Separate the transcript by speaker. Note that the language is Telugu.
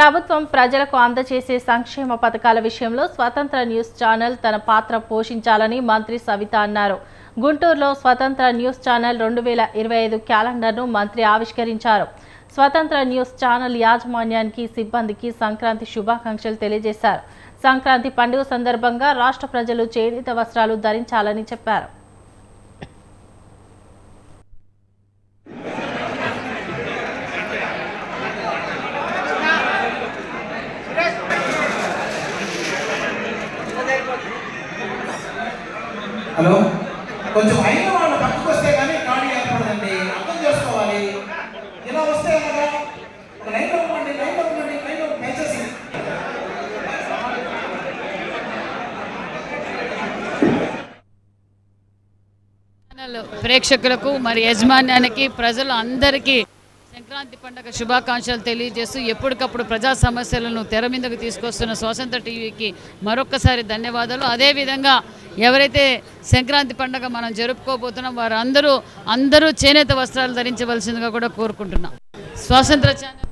Speaker 1: ప్రభుత్వం ప్రజలకు అందజేసే సంక్షేమ పథకాల విషయంలో స్వతంత్ర న్యూస్ ఛానల్ తన పాత్ర పోషించాలని మంత్రి సవిత అన్నారు. గుంటూరులో స్వతంత్ర న్యూస్ ఛానల్ రెండు వేల ఇరవై ఐదు క్యాలెండర్ను మంత్రి ఆవిష్కరించారు. స్వతంత్ర న్యూస్ ఛానల్ యాజమాన్యానికి సిబ్బందికి సంక్రాంతి శుభాకాంక్షలు తెలియజేశారు. సంక్రాంతి పండుగ సందర్భంగా రాష్ట్ర ప్రజలు చేనేత వస్త్రాలు ధరించాలని చెప్పారు.
Speaker 2: హలో? కొంచెం అయిన వాళ్ళు పట్టుకొస్తే కానీ ఖాళీ ఏర్పడదండి. అర్థం చేసుకోవాలి. ఇలా వస్తే కదా ఒక లైన్లో ఉండండి లైన్లో ఉండండి లైన్లో దయచేసి.
Speaker 3: ప్రేక్షకులకు మరి యజమాన్యానికి ప్రజలు అందరికీ సంక్రాంతి పండుగ శుభాకాంక్షలు తెలియజేస్తూ ఎప్పటికప్పుడు ప్రజా సమస్యలను తెర మీదకు తీసుకొస్తున్న స్వాతంత్ర టీవీకి మరొక్కసారి ధన్యవాదాలు. అదేవిధంగా ఎవరైతే సంక్రాంతి పండుగ మనం జరుపుకోబోతున్నాం వారందరూ అందరూ చేనేత వస్త్రాలు ధరించవలసిందిగా కూడా కోరుకుంటున్నాం. స్వాతంత్ర ఛానల్